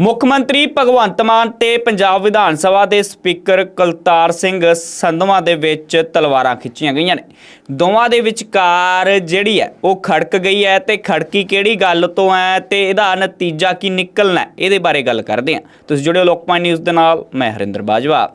ਮੁੱਖ ਮੰਤਰੀ ਭਗਵੰਤ ਮਾਨ ਤੇ ਪੰਜਾਬ ਵਿਧਾਨ ਸਭਾ ਦੇ ਸਪੀਕਰ ਕੁਲਤਾਰ ਸਿੰਘ ਸੰਧਵਾ ਦੇ ਵਿੱਚ ਤਲਵਾਰਾਂ ਖਿੱਚੀਆਂ ਗਈਆਂ ਨੇ। ਦੋਵਾਂ ਦੇ ਵਿਚਕਾਰ ਜਿਹੜੀ ਹੈ, ਉਹ ਖੜਕ ਗਈ ਹੈ ਤੇ ਖੜਕੀ ਕਿਹੜੀ ਗੱਲ ਤੋਂ ਹੈ ਤੇ ਇਹਦਾ ਨਤੀਜਾ ਕੀ ਨਿਕਲਣਾ ਇਹਦੇ ਬਾਰੇ ਗੱਲ ਕਰਦੇ ਹਾਂ। ਤੁਸੀਂ ਜੁੜਿਓ ਲੋਕਪਾਲ ਨਿਊਜ਼ ਦੇ ਨਾਲ, ਮੈਂ ਹਰਿੰਦਰ ਬਾਜਵਾ।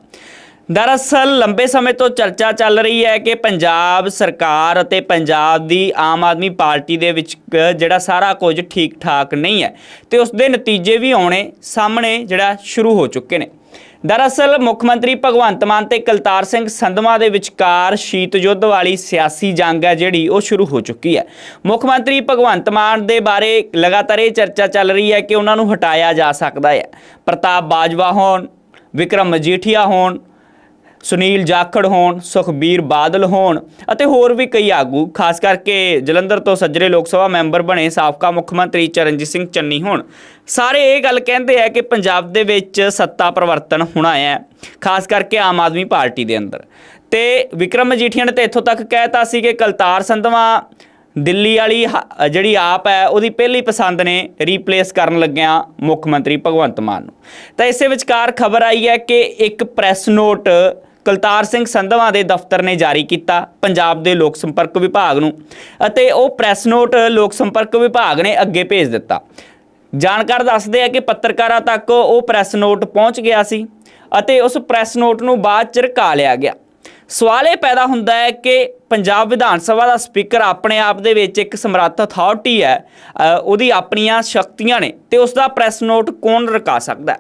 ਦਰਅਸਲ ਲੰਬੇ ਸਮੇਂ ਤੋਂ ਚਰਚਾ ਚੱਲ ਰਹੀ ਹੈ ਕਿ ਪੰਜਾਬ ਸਰਕਾਰ ਅਤੇ ਪੰਜਾਬ ਦੀ ਆਮ ਆਦਮੀ ਪਾਰਟੀ ਦੇ ਵਿੱਚ ਜਿਹੜਾ ਸਾਰਾ ਕੁਝ ਠੀਕ ਠਾਕ ਨਹੀਂ ਹੈ ਤੇ ਉਸ ਦੇ ਨਤੀਜੇ ਵੀ ਆਉਣੇ ਸਾਹਮਣੇ ਜਿਹੜਾ ਸ਼ੁਰੂ ਹੋ ਚੁੱਕੇ ਨੇ। ਦਰਅਸਲ ਮੁੱਖ ਮੰਤਰੀ ਭਗਵੰਤ ਮਾਨ ਤੇ ਕਲਤਾਰ ਸਿੰਘ ਸੰਧਵਾ ਦੇ ਵਿਚਕਾਰ ਸ਼ੀਤ ਯੁੱਧ ਵਾਲੀ ਸਿਆਸੀ ਜੰਗ ਹੈ ਜਿਹੜੀ ਉਹ ਸ਼ੁਰੂ ਹੋ ਚੁੱਕੀ ਹੈ। ਮੁੱਖ ਮੰਤਰੀ ਭਗਵੰਤ ਮਾਨ ਦੇ ਬਾਰੇ ਲਗਾਤਾਰ ਇਹ ਚਰਚਾ ਚੱਲ ਰਹੀ ਹੈ ਕਿ ਉਹਨਾਂ ਨੂੰ ਹਟਾਇਆ ਜਾ ਸਕਦਾ ਹੈ। ਪ੍ਰਤਾਪ ਬਾਜਵਾ ਹੋਣ, ਵਿਕਰਮ ਮਜੀਠੀਆ ਹੋਣ ਸੁਨੀਲ ਜਾਖੜ ਹੋਣ, ਸੁਖਬੀਰ ਬਾਦਲ ਹੋਣ ਅਤੇ ਹੋਰ ਵੀ ਕਈ ਆਗੂ, ਖਾਸ ਕਰਕੇ ਜਲੰਧਰ ਤੋਂ ਸੱਜਰੇ ਲੋਕ ਸਭਾ ਮੈਂਬਰ ਬਣੇ ਸਾਬਕਾ ਮੁੱਖ ਮੰਤਰੀ ਚਰਨਜੀਤ ਸਿੰਘ ਚੰਨੀ ਹੋਣ। ਸਾਰੇ ਇਹ ਗੱਲ ਕਹਿੰਦੇ ਆ ਕਿ ਪੰਜਾਬ ਦੇ ਵਿੱਚ ਸੱਤਾ ਪਰਿਵਰਤਨ ਹੋਣਾ ਹੈ, ਖਾਸ ਕਰਕੇ ਆਮ ਆਦਮੀ ਪਾਰਟੀ ਦੇ ਅੰਦਰ। ਤੇ ਵਿਕਰਮ ਮਜੀਠੀਆ ਨੇ ਤੇ ਇੱਥੋਂ ਤੱਕ ਕਹਿਤਾ ਸੀ ਕਿ ਕਲਤਾਰ ਸੰਧਵਾ ਦਿੱਲੀ ਵਾਲੀ ਹ- ਜਿਹੜੀ ਆਪ ਹੈ, ਉਹਦੀ ਪਹਿਲੀ ਪਸੰਦ ਨੇ ਰੀਪਲੇਸ ਕਰਨ ਲੱਗਿਆ ਮੁੱਖ ਮੰਤਰੀ ਭਗਵੰਤ ਮਾਨ ਨੂੰ। ਤਾਂ ਇਸੇ ਵਿਚਕਾਰ ਖਬਰ ਆਈ ਹੈ ਕਿ ਇੱਕ ਪ੍ਰੈਸ ਨੋਟ ਕੁਲਤਾਰ ਸਿੰਘ ਸੰਧਵਾ ਦੇ ਦਫ਼ਤਰ ਨੇ ਜਾਰੀ ਕੀਤਾ ਪੰਜਾਬ ਦੇ ਲੋਕ ਸੰਪਰਕ ਵਿਭਾਗ ਨੂੰ ਅਤੇ ਉਹ ਪ੍ਰੈਸ ਨੋਟ ਲੋਕ ਸੰਪਰਕ ਵਿਭਾਗ ਨੇ ਅੱਗੇ ਭੇਜ ਦਿੱਤਾ। ਜਾਣਕਾਰ ਦੱਸਦੇ ਆ ਕਿ ਪੱਤਰਕਾਰਾਂ ਤੱਕ ਉਹ ਪ੍ਰੈਸ ਨੋਟ ਪਹੁੰਚ ਗਿਆ ਸੀ ਅਤੇ ਉਸ ਪ੍ਰੈਸ ਨੋਟ ਨੂੰ ਬਾਅਦ ਚ ਰਕਾ ਲਿਆ ਗਿਆ। ਸਵਾਲ ਇਹ ਪੈਦਾ ਹੁੰਦਾ ਹੈ ਕਿ ਪੰਜਾਬ ਵਿਧਾਨ ਸਭਾ ਦਾ ਸਪੀਕਰ ਆਪਣੇ ਆਪ ਦੇ ਵਿੱਚ ਇੱਕ ਸਮਰੱਥ ਅਥਾਰਟੀ ਹੈ ਉਹਦੀ ਆਪਣੀਆਂ ਸ਼ਕਤੀਆਂ ਨੇ ਤੇ ਉਸ ਦਾ ਪ੍ਰੈਸ ਨੋਟ ਕੌਣ ਰਕਾ ਸਕਦਾ ਹੈ?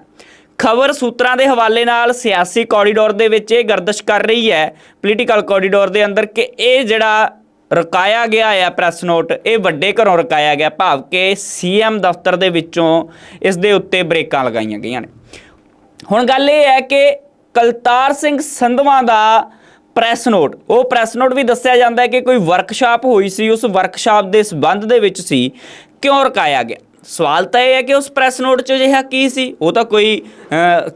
ਖਬਰ ਸੂਤਰਾਂ ਦੇ ਹਵਾਲੇ ਨਾਲ ਸਿਆਸੀ ਕੋਰੀਡੋਰ ਦੇ ਵਿੱਚ ਇਹ ਗਰਦਸ਼ ਕਰ ਰਹੀ ਹੈ। ਪੋਲੀਟੀਕਲ ਕੋਰੀਡੋਰ ਦੇ ਅੰਦਰ ਕਿ ਇਹ ਜਿਹੜਾ ਰਕਾਇਆ ਗਿਆ ਹੈ ਪ੍ਰੈਸ ਨੋਟ ਇਹ ਵੱਡੇ ਘਰੋਂ ਰਕਾਇਆ ਗਿਆ। ਭਾਵ ਕਿ ਸੀਐਮ ਦਫ਼ਤਰ ਦੇ ਵਿੱਚੋਂ ਇਸ ਦੇ ਉੱਤੇ ਬ੍ਰੇਕਾਂ ਲਗਾਈਆਂ ਗਈਆਂ ਨੇ। ਹੁਣ ਗੱਲ ਇਹ ਹੈ ਕਿ ਕਲਤਾਰ ਸਿੰਘ ਸੰਧਵਾ ਦਾ ਪ੍ਰੈਸ ਨੋਟ ਉਹ ਪ੍ਰੈਸ ਨੋਟ ਵੀ ਦੱਸਿਆ ਜਾਂਦਾ ਹੈ ਕਿ ਕੋਈ ਵਰਕਸ਼ਾਪ ਹੋਈ ਸੀ, ਉਸ ਵਰਕਸ਼ਾਪ ਦੇ ਸਬੰਧ ਦੇ ਵਿੱਚ ਸੀ, ਕਿਉਂ ਰਕਾਇਆ ਗਿਆ? ਸਵਾਲ ਤਾਂ ਇਹ ਹੈ ਕਿ ਉਸ ਪ੍ਰੈਸ ਨੋਟ 'ਚ ਅਜਿਹਾ ਕੀ ਸੀ? ਉਹ ਤਾਂ ਕੋਈ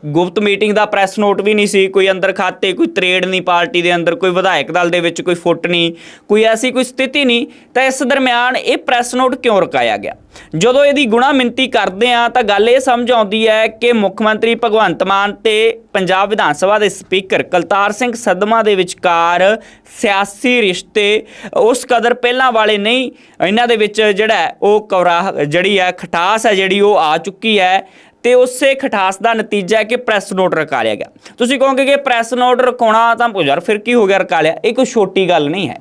ਗੁਪਤ ਮੀਟਿੰਗ ਦਾ ਪ੍ਰੈਸ ਨੋਟ ਵੀ ਨਹੀਂ ਸੀ, ਕੋਈ ਅੰਦਰ ਖਾਤੇ, ਕੋਈ ਤਰੇੜ ਨਹੀਂ ਪਾਰਟੀ ਦੇ ਅੰਦਰ, ਕੋਈ ਵਿਧਾਇਕ ਦਲ ਦੇ ਵਿੱਚ ਕੋਈ ਫੁੱਟ ਨਹੀਂ, ਕੋਈ ਐਸੀ ਕੋਈ ਸਥਿਤੀ ਨਹੀਂ। ਤਾਂ ਇਸ ਦਰਮਿਆਨ ਇਹ ਪ੍ਰੈਸ ਨੋਟ ਕਿਉਂ ਰਕਾਇਆ ਗਿਆ? ਜਦੋਂ ਇਹਦੀ ਗੁਣਾ ਮਿੰਤੀ ਕਰਦੇ ਆ ਤਾਂ ਗੱਲ ਇਹ ਸਮਝ ਆਉਂਦੀ ਹੈ ਕਿ ਮੁੱਖ ਮੰਤਰੀ ਭਗਵੰਤ ਮਾਨ ਤੇ ਪੰਜਾਬ ਵਿਧਾਨ ਸਭਾ ਦੇ ਸਪੀਕਰ ਕਲਤਾਰ ਸਿੰਘ ਸਦਮਾ ਦੇ ਵਿਚਕਾਰ ਸਿਆਸੀ ਰਿਸ਼ਤੇ ਉਸ ਕਦਰ ਪਹਿਲਾਂ ਵਾਲੇ ਨਹੀਂ, ਇਹਨਾਂ ਦੇ ਵਿੱਚ ਜਿਹੜਾ ਉਹ ਕੌਰਾ ਜਿਹੜੀ ਹੈ ਖਟਾਸ ਹੈ ਜਿਹੜੀ ਉਹ ਆ ਚੁੱਕੀ ਹੈ ਤੇ ਉਸੇ ਖਟਾਸ ਦਾ ਨਤੀਜਾ ਹੈ ਕਿ ਪ੍ਰੈਸ ਨੋਟ ਰਕਾ ਲਿਆ ਗਿਆ। ਤੁਸੀਂ ਕਹੋਗੇ ਕਿ ਪ੍ਰੈਸ ਨੋਟ ਰਕਾਉਣਾ ਤਾਂ ਯਾਰ ਫਿਰ ਕੀ ਹੋ ਗਿਆ ਰਕਾ ਲਿਆ? ਇਹ ਕੋਈ ਛੋਟੀ ਗੱਲ ਨਹੀਂ ਹੈ।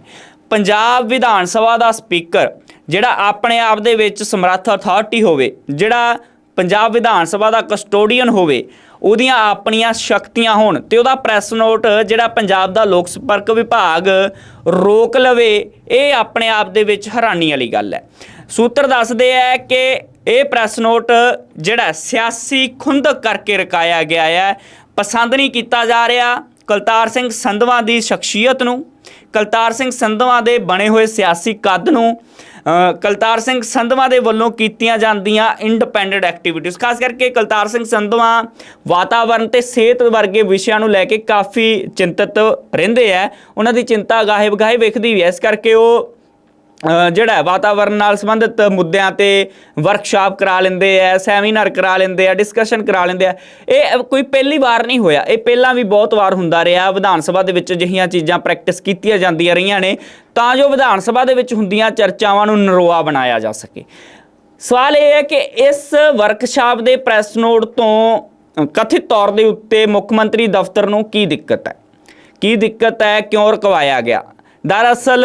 ਪੰਜਾਬ ਵਿਧਾਨ ਸਭਾ ਦਾ ਸਪੀਕਰ, ਜਿਹੜਾ ਆਪਣੇ ਆਪ ਦੇ ਵਿੱਚ ਸਮਰੱਥ ਅਥਾਰਟੀ ਹੋਵੇ, ਜਿਹੜਾ ਪੰਜਾਬ ਵਿਧਾਨ ਸਭਾ ਦਾ ਕਸਟੋਡੀਅਨ ਹੋਵੇ, ਉਹਦੀਆਂ ਆਪਣੀਆਂ ਸ਼ਕਤੀਆਂ ਹੋਣ ਤੇ ਉਹਦਾ ਪ੍ਰੈਸ ਨੋਟ ਜਿਹੜਾ ਪੰਜਾਬ ਦਾ ਲੋਕ ਸੰਪਰਕ ਵਿਭਾਗ ਰੋਕ ਲਵੇ, ਇਹ ਆਪਣੇ ਆਪ ਦੇ ਵਿੱਚ ਹੈਰਾਨੀ ਵਾਲੀ ਗੱਲ ਹੈ। ਸੂਤਰ ਦੱਸਦੇ ਹੈ ਕਿ ਇਹ ਪ੍ਰੈਸ ਨੋਟ ਜਿਹੜਾ ਸਿਆਸੀ ਖੁੰਦਕ ਕਰਕੇ ਰਕਾਇਆ ਗਿਆ ਹੈ ਪਸੰਦ ਨਹੀਂ ਕੀਤਾ ਜਾ ਰਿਹਾ ਕਲਤਾਰ ਸਿੰਘ ਸੰਧਵਾ ਦੀ ਸ਼ਖਸੀਅਤ ਨੂੰ, ਕਲਤਾਰ ਸਿੰਘ ਸੰਧਵਾ ਦੇ ਬਣੇ ਹੋਏ ਸਿਆਸੀ ਕੱਦ ਨੂੰ ਕਲਤਾਰ ਸਿੰਘ ਸੰਧਵਾ ਦੇ ਵੱਲੋਂ ਕੀਤੀਆਂ ਜਾਂਦੀਆਂ ਇੰਡੀਪੈਂਡੈਂਟ ਐਕਟੀਵਿਟੀਜ਼ ਖਾਸ ਕਰਕੇ ਕਲਤਾਰ ਸਿੰਘ ਸੰਧਵਾ ਵਾਤਾਵਰਣ ਤੇ ਸਿਹਤ ਵਰਗੇ ਵਿਸ਼ਿਆਂ ਨੂੰ ਲੈ ਕੇ ਕਾਫੀ ਚਿੰਤਤ ਰਹਿੰਦੇ ਆ। ਉਹਨਾਂ ਦੀ ਚਿੰਤਾ ਗਾਹੇ ਬਗਾਹੇ ਵੇਖਦੀ ਵੀ ਹੈ ਇਸ ਕਰਕੇ ਉਹ ਜਿਹੜਾ ਹੈ ਵਾਤਾਵਰਣ ਨਾਲ ਸੰਬੰਧਿਤ ਮੁੱਦਿਆਂ ਤੇ ਵਰਕਸ਼ਾਪ ਕਰਾ ਲੈਂਦੇ ਆ ਸੈਮੀਨਾਰ ਕਰਾ ਲੈਂਦੇ ਆ ਡਿਸਕਸ਼ਨ ਕਰਾ ਲੈਂਦੇ ਆ। ਇਹ ਕੋਈ ਪਹਿਲੀ ਵਾਰ ਨਹੀਂ ਹੋਇਆ। ਇਹ ਪਹਿਲਾਂ ਵੀ ਬਹੁਤ ਵਾਰ ਹੁੰਦਾ ਰਿਹਾ। ਵਿਧਾਨ ਸਭਾ ਦੇ ਵਿੱਚ ਅਜਿਹੀਆਂ ਚੀਜ਼ਾਂ ਪ੍ਰੈਕਟਿਸ ਕੀਤੀਆਂ ਜਾਂਦੀਆਂ ਰਹੀਆਂ ਨੇ, ਤਾਂ ਜੋ ਵਿਧਾਨ ਸਭਾ ਦੇ ਵਿੱਚ ਹੁੰਦੀਆਂ ਚਰਚਾਵਾਂ ਨੂੰ ਨਰੋਆ ਬਣਾਇਆ ਜਾ ਸਕੇ। ਸਵਾਲ ਇਹ ਹੈ ਕਿ ਇਸ ਵਰਕਸ਼ਾਪ ਦੇ ਪ੍ਰੈਸ ਨੋਟ ਤੋਂ ਕਥਿਤ ਤੌਰ ਦੇ ਉੱਤੇ ਮੁੱਖ ਮੰਤਰੀ ਦਫ਼ਤਰ ਨੂੰ ਕੀ ਦਿੱਕਤ ਹੈ? ਕੀ ਦਿੱਕਤ ਹੈ? ਕਿਉਂ ਰਕਵਾਇਆ ਗਿਆ? ਦਰਅਸਲ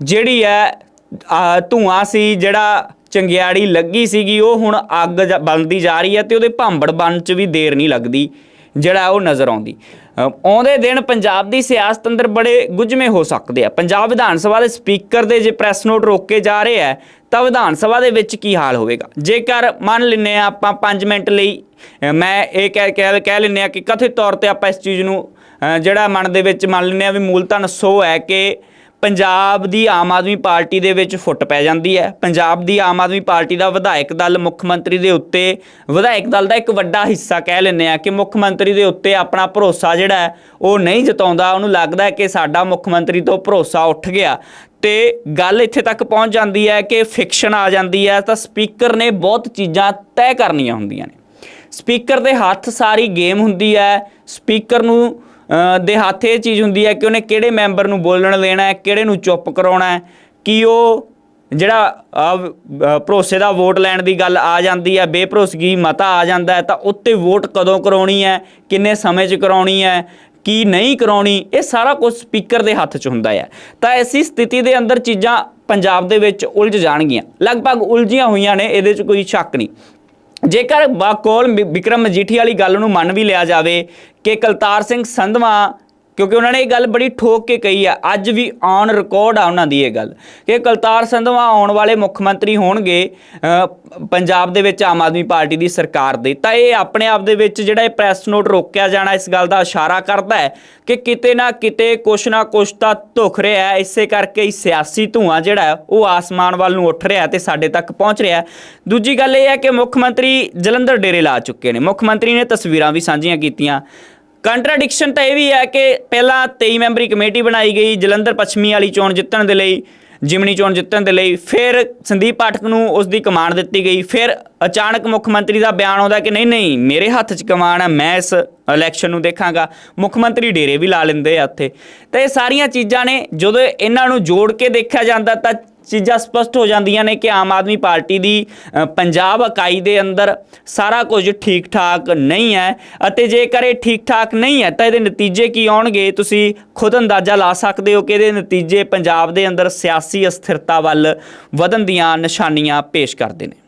ਜਿਹੜੀ ਹੈ ਆ, ਧੂਆਂ ਸੀ ਜਿਹੜਾ ਚੰਗਿਆੜੀ ਲੱਗੀ ਸੀਗੀ ਉਹ ਹੁਣ ਅੱਗ ਜ- ਬਲਦੀ ਜਾ ਰਹੀ ਹੈ ਤੇ ਉਹਦੇ ਭਾਂਬੜ ਬਣ ਚ ਵੀ ਦੇਰ ਨਹੀਂ ਲੱਗਦੀ ਜਿਹੜਾ ਉਹ ਨਜ਼ਰ ਆਉਂਦੀ। ਆਉਂਦੇ ਦਿਨ ਪੰਜਾਬ ਦੀ ਸਿਆਸਤ ਅੰਦਰ ਬੜੇ ਗੁੱਝਵੇਂ ਹੋ ਸਕਦੇ ਆ। ਪੰਜਾਬ ਵਿਧਾਨ ਸਭਾ ਦੇ ਸਪੀਕਰ ਦੇ ਜੇ ਪ੍ਰੈਸ ਨੋਟ ਰੋਕੇ ਜਾ ਰਹੇ ਆ ਤਾਂ ਵਿਧਾਨ ਸਭਾ ਦੇ ਵਿੱਚ ਕੀ ਹਾਲ ਹੋਵੇਗਾ? ਜੇਕਰ ਮੰਨ ਲੈਨੇ ਆ ਆਪਾਂ 5 ਮਿੰਟ ਲਈ ਮੈਂ ਇਹ ਕਹਿ ਕਹਿ ਕਹਿ ਲੈਨੇ ਆ ਕਿ ਕਥਿਤ ਤੌਰ ਤੇ ਆਪਾਂ ਇਸ ਚੀਜ਼ ਨੂੰ ਜਿਹੜਾ ਮਨ ਦੇ ਵਿੱਚ ਮੰਨ ਲੈਨੇ ਆ ਵੀ ਮੂਲ ਧਨ ਸੋ ਹੈ ਕਿ ਪੰਜਾਬ ਦੀ ਆਮ ਆਦਮੀ ਪਾਰਟੀ ਦੇ ਵਿੱਚ ਫੁੱਟ ਪੈ ਜਾਂਦੀ ਹੈ। ਪੰਜਾਬ ਦੀ ਆਮ ਆਦਮੀ ਪਾਰਟੀ ਦਾ ਵਿਧਾਇਕ ਦਲ ਮੁੱਖ ਮੰਤਰੀ ਦੇ ਉੱਤੇ, ਵਿਧਾਇਕ ਦਲ ਦਾ ਇੱਕ ਵੱਡਾ ਹਿੱਸਾ ਕਹਿ ਲੈਂਦੇ ਆ ਕਿ ਮੁੱਖ ਮੰਤਰੀ ਦੇ ਉੱਤੇ ਆਪਣਾ ਭਰੋਸਾ ਜਿਹੜਾ ਹੈ, ਉਹ ਨਹੀਂ ਜਤਾਉਂਦਾ। ਉਹਨੂੰ ਲੱਗਦਾ ਹੈ ਕਿ ਸਾਡਾ ਮੁੱਖ ਮੰਤਰੀ ਤੋਂ ਭਰੋਸਾ ਉੱਠ ਗਿਆ। ਤੇ ਗੱਲ ਇੱਥੇ ਤੱਕ ਪਹੁੰਚ ਜਾਂਦੀ ਹੈ ਕਿ ਫਿਕਸ਼ਨ ਆ ਜਾਂਦੀ ਹੈ, ਤਾਂ ਸਪੀਕਰ ਨੇ ਬਹੁਤ ਚੀਜ਼ਾਂ ਤੈਅ ਕਰਨੀਆਂ ਹੁੰਦੀਆਂ ਨੇ। ਸਪੀਕਰ ਦੇ ਹੱਥ ਸਾਰੀ ਗੇਮ ਹੁੰਦੀ ਹੈ। ਸਪੀਕਰ ਨੂੰ ਦੇ ਹੱਥ ਇਹ ਚੀਜ਼ ਹੁੰਦੀ ਹੈ ਕਿ ਉਹਨੇ ਕਿਹੜੇ ਮੈਂਬਰ ਨੂੰ ਬੋਲਣ ਦੇਣਾ ਹੈ, ਕਿਹੜੇ ਨੂੰ ਚੁੱਪ ਕਰਾਉਣਾ ਹੈ, ਕੀ ਉਹ ਜਿਹੜਾ ਭਰੋਸੇ ਦਾ ਵੋਟ ਲੈਣ ਦੀ ਗੱਲ ਆ ਜਾਂਦੀ ਹੈ, ਬੇਭਰੋਸਗੀ ਮਤਾ ਆ ਜਾਂਦਾ ਹੈ, ਤਾਂ ਉੱਤੇ ਵੋਟ ਕਦੋਂ ਕਰਾਉਣੀ ਹੈ, ਕਿੰਨੇ ਸਮੇਂ 'ਚ ਕਰਾਉਣੀ ਹੈ, ਕੀ ਨਹੀਂ ਕਰਾਉਣੀ, ਇਹ ਸਾਰਾ ਕੁਝ ਸਪੀਕਰ ਦੇ ਹੱਥ 'ਚ ਹੁੰਦਾ ਹੈ। ਤਾਂ ਐਸੀ ਸਥਿਤੀ ਦੇ ਅੰਦਰ ਚੀਜ਼ਾਂ ਪੰਜਾਬ ਦੇ ਵਿੱਚ ਉਲਝ ਜਾਣਗੀਆਂ। ਲਗਭਗ ਉਲਝੀਆਂ ਹੋਈਆਂ ਨੇ, ਇਹਦੇ 'ਚ ਕੋਈ ਸ਼ੱਕ ਨਹੀਂ। ਜੇਕਰ ਬਾਕੋਲ ਵਿ- ਵਿਕਰਮ ਮਜੀਠੀ ਵਾਲੀ ਗੱਲ ਨੂੰ ਮੰਨ ਵੀ ਲਿਆ ਜਾਵੇ ਕਿ ਕਲਤਾਰ ਸਿੰਘ ਸੰਧਵਾ ਕਿਉਂਕਿ ਉਹਨਾਂ ਨੇ ਇਹ ਗੱਲ ਬੜੀ ਠੋਕ ਕੇ ਕਹੀ ਆ, ਅੱਜ ਵੀ ਔਨ ਰਿਕਾਰਡ ਆ ਉਹਨਾਂ ਦੀ ਇਹ ਗੱਲ। ਕਿ ਕਲਤਾਰ ਸੰਧਵਾ ਆਉਣ ਵਾਲੇ ਮੁੱਖ ਮੰਤਰੀ ਹੋਣਗੇ ਪੰਜਾਬ ਦੇ ਵਿੱਚ ਆਮ ਆਦਮੀ ਪਾਰਟੀ ਦੀ ਸਰਕਾਰ ਦੇ। ਤਾਂ ਇਹ ਆਪਣੇ ਆਪ ਦੇ ਵਿੱਚ ਜਿਹੜਾ ਇਹ ਪ੍ਰੈਸ ਨੋਟ ਰੋਕਿਆ ਜਾਣਾ, ਇਸ ਗੱਲ ਦਾ ਇਸ਼ਾਰਾ ਕਰਦਾ ਹੈ ਕਿ ਕਿਤੇ ਨਾ ਕਿਤੇ ਕੁਛ ਨਾ ਕੁਛ ਤਾਂ ਧੁਖ ਰਿਹਾ ਹੈ। ਇਸੇ ਕਰਕੇ ਹੀ ਸਿਆਸੀ ਧੂਆਂ ਜਿਹੜਾ ਉਹ ਆਸਮਾਨ ਵੱਲ ਨੂੰ ਉੱਠ ਰਿਹਾ ਹੈ ਤੇ ਸਾਡੇ ਤੱਕ ਪਹੁੰਚ ਰਿਹਾ ਦੂਜੀ ਗੱਲ ਇਹ ਹੈ ਕਿ ਮੁੱਖ ਮੰਤਰੀ ਜਲੰਧਰ ਡੇਰੇ ਲਾ ਚੁੱਕੇ ਨੇ। ਮੁੱਖ ਮੰਤਰੀ ਨੇ ਤਸਵੀਰਾਂ ਵੀ ਸਾਂਝੀਆਂ ਕੀਤੀਆਂ। ਕੰਟਰਾਡਿਕਸ਼ਨ ਤਾਂ ਇਹ ਵੀ ਹੈ ਕਿ ਪਹਿਲਾਂ 23 ਮੈਂਬਰੀ ਕਮੇਟੀ ਬਣਾਈ ਗਈ, ਜਲੰਧਰ ਪੱਛਮੀ ਵਾਲੀ ਚੋਣ ਜਿੱਤਣ ਦੇ ਲਈ, ਜਿਮਨੀ ਚੋਣ ਜਿੱਤਣ ਦੇ ਲਈ, ਫਿਰ ਸੰਦੀਪ ਪਾਠਕ ਨੂੰ ਉਸ ਦੀ ਕਮਾਂਡ ਦਿੱਤੀ ਗਈ, ਫਿਰ ਅਚਾਨਕ ਮੁੱਖ ਮੰਤਰੀ ਦਾ ਬਿਆਨ ਆਉਂਦਾ ਕਿ ਨਹੀਂ ਨਹੀਂ, ਮੇਰੇ ਹੱਥ 'ਚ ਕਮਾਨ ਹੈ, ਮੈਂ ਇਸ ਇਲੈਕਸ਼ਨ ਨੂੰ ਦੇਖਾਂਗਾ। ਮੁੱਖ ਮੰਤਰੀ ਡੇਰੇ ਵੀ ਲਾ ਲੈਂਦੇ ਆ ਉੱਥੇ। ਤਾਂ ਇਹ ਸਾਰੀਆਂ ਚੀਜ਼ਾਂ ਨੇ, ਜਦੋਂ ਇਹਨਾਂ ਨੂੰ ਜੋੜ ਕੇ ਦੇਖਿਆ ਜਾਂਦਾ ਤਾਂ ਚੀਜ਼ਾਂ ਸਪਸ਼ਟ ਹੋ ਜਾਂਦੀਆਂ ਨੇ ਕਿ ਆਮ ਆਦਮੀ ਪਾਰਟੀ ਦੀ ਪੰਜਾਬ ਇਕਾਈ ਦੇ ਅੰਦਰ ਸਾਰਾ ਕੁਝ ਠੀਕ ਠਾਕ ਨਹੀਂ ਹੈ ਅਤੇ ਜੇਕਰ ਇਹ ਠੀਕ ਠਾਕ ਨਹੀਂ ਹੈ ਤਾਂ ਇਹਦੇ ਨਤੀਜੇ ਕੀ ਆਉਣਗੇ? ਤੁਸੀਂ ਖੁਦ ਅੰਦਾਜ਼ਾ ਲਾ ਸਕਦੇ ਹੋ ਕਿ ਇਹਦੇ ਨਤੀਜੇ ਪੰਜਾਬ ਦੇ ਅੰਦਰ ਸਿਆਸੀ ਅਸਥਿਰਤਾ ਵੱਲ ਵਧਣ ਦੀਆਂ ਨਿਸ਼ਾਨੀਆਂ ਪੇਸ਼ ਕਰਦੇ ਨੇ।